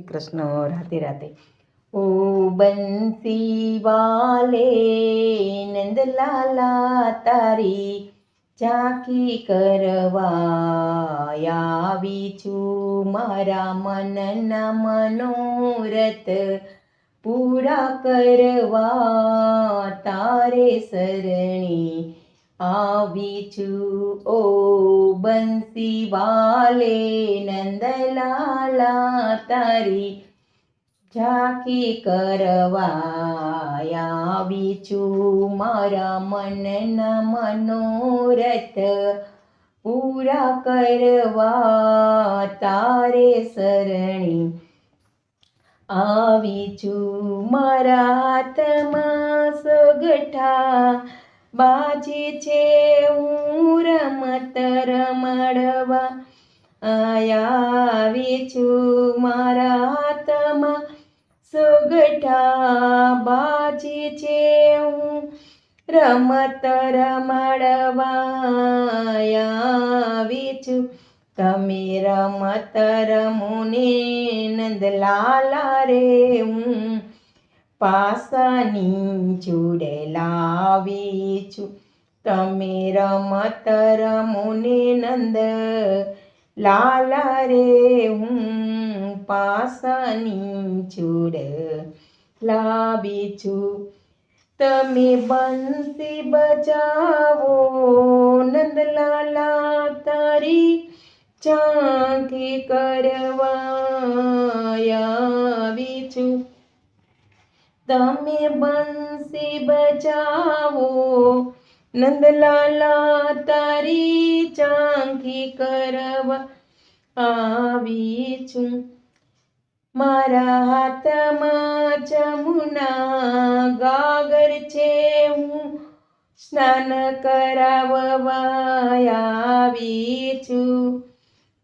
શ્રી કૃષ્ણ રાતે રાતે. ઓ બંસી વાલે નંદલાલા તારી ચાકી કરવા આવી છું. મારા મનના મનોરથ પૂરા કરવા તારે શરણી આવી છું. ઓ બંસી વાલે નંદલાલા તારી ઝાંખી કરવા આવી છું મારા મનના મનોરથ પૂરા કરવા તારે સરણી આવી છું મારા હાથમાં સગઠા બાજી છે હું રમત રમાડવા આવી છું મારા તમા સુગઠા બાજી છે હું રમત રમાડવા આવી છું તમે રમત રમુને નંદલાલા રે હું પાસાની જોડે લાવી છું તમે રમત રમુને નંદ લાલા રે હું પાસાની જોડ લાવી છું તમે બંસી બજાવો નંદલાલા તારી ચાંખી કરવા આવી છું તમે બંસી બજાવો નંદલાલા તારી ચાંખી કરવા આવી છું. મારા હાથમાં જમુના ગાગર છે હું સ્નાન કરાવવા આવી છું.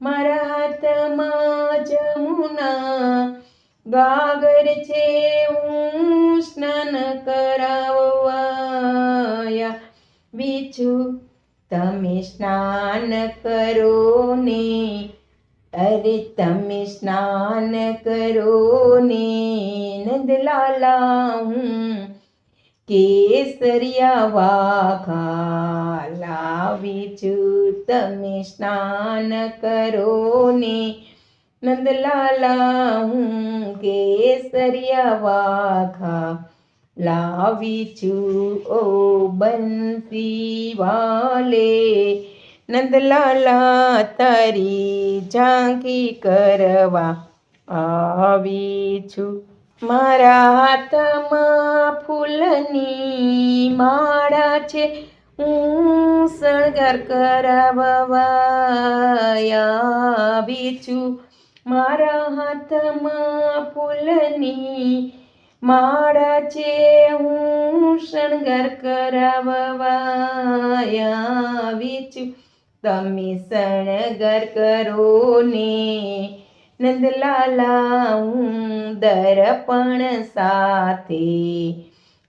મારા હાથમાં જમુના ગાગર છે હું સ્નાન કરાવવા બીજું, તમે સ્નાન કરો ને અરે, તમે સ્નાન કરો ને નંદલાલા હું કેસરિયા વાઘા લાવી છું. તમે સ્નાન કરો ને નંદલાલા હું કેસરિયા વાઘા લાવી છું ઓ બંસી વાલે. નંદલાલા તારી ઝાંકી કરવા આવી છું મારા હાથમાં ફૂલની માળા છે, હું શણગાર કરાવવા આવી છું મારા હાથમાં ફૂલની માળા છે, હું શણગાર કરાવવા આવી છું તમે શણગાર કરો ને, નંદલાલા, હું દર્પણ સાથે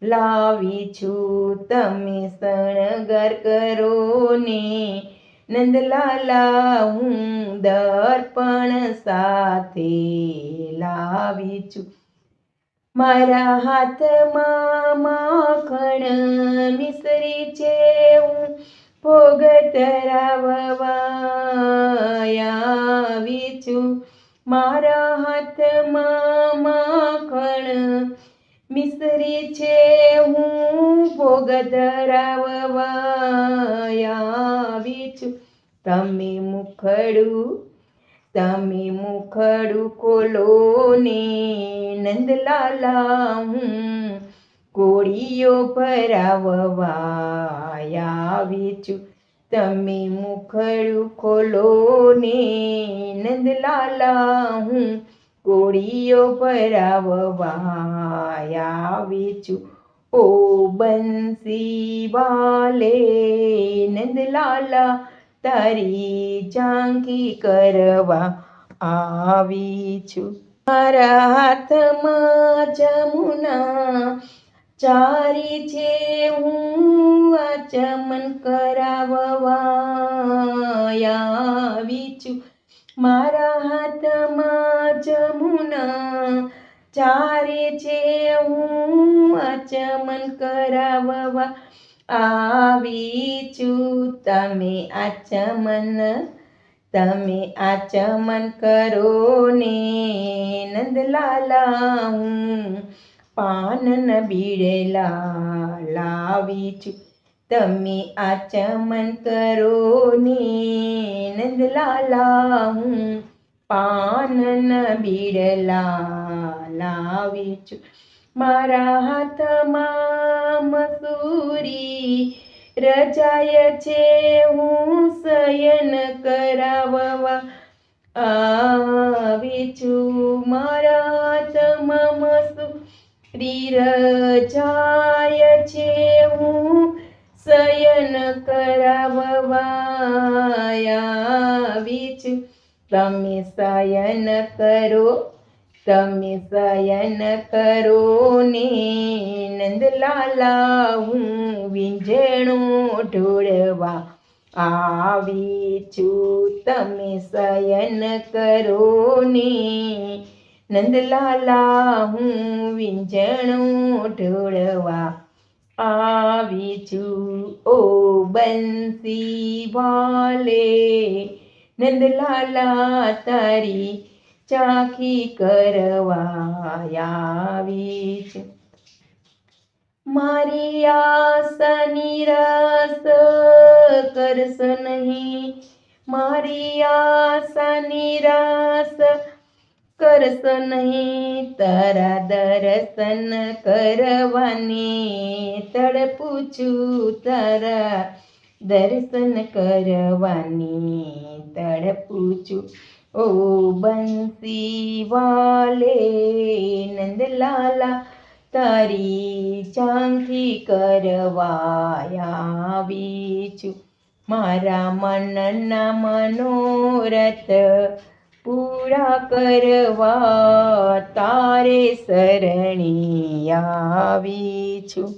લાવી છું. તમે શણગાર કરો ને, નંદલાલા, હું દર્પણ સાથે લાવી છું. મારા હાથમાં માખણ મિસરી છે, હું ભોગ આવી છું. મારા હાથમાં માખણ મિસરી છે, હું ભોગ આવી છું. તમે મુખડું તમે મુખડું ખોલો નંદલાલા હું કોળીઓ ભરાવવા આવી છું તમે મુખડું ખોલો ને નંદલાલા હું કોળીઓ ભરાવવા આવી છું ઓ બંસી વાલે નંદલાલા તારી ઝાંકી કરવા આવી છું મારા હાથમાં જમુના ચારી છે, હું આચમન કરાવવા આવી છું. મારા હાથમાં જમુના ચારે છે, હું આચમન કરાવવા આવી છું. તમે આચમન તમે આચમન કરો ને નંદલાલા હું પાનન બીડેલા લાવી છું. તમે આચમન કરો ને નંદલાલા હું પાનન બીડલા લાવી છું. મારા હાથમાં મસૂરી રજાય છે, હું શયન કરાવવા આવી છું. મારા હાથમાં મસૂરી રચાય છે, હું શયન કરાવવા આવી છું. તમે શયન કરો. તમે શયન કરો ને નંદલાલા હું વિંજણું ઢોળવા આવી છું તમે શયન કરો ને નંદલાલા હું વિંજણું ઢોળવા આવી છું ઓ બંસી વાલે નંદલાલા તારી ચાખી કરવા આવી છે મારી આસની રસ કરશો નહીં. મારી આસની નિરાશ કરશો નહીં. તારા દર્શન કરવાની તડપું છું. તારા દર્શન કરવાની તડપું છું. ઓ બંસી વાલે નંદલાલા તારી ચાંખી કરવા આવી છું મારા મનના મનોરથ પૂરા કરવા તારે શરણી આવી છું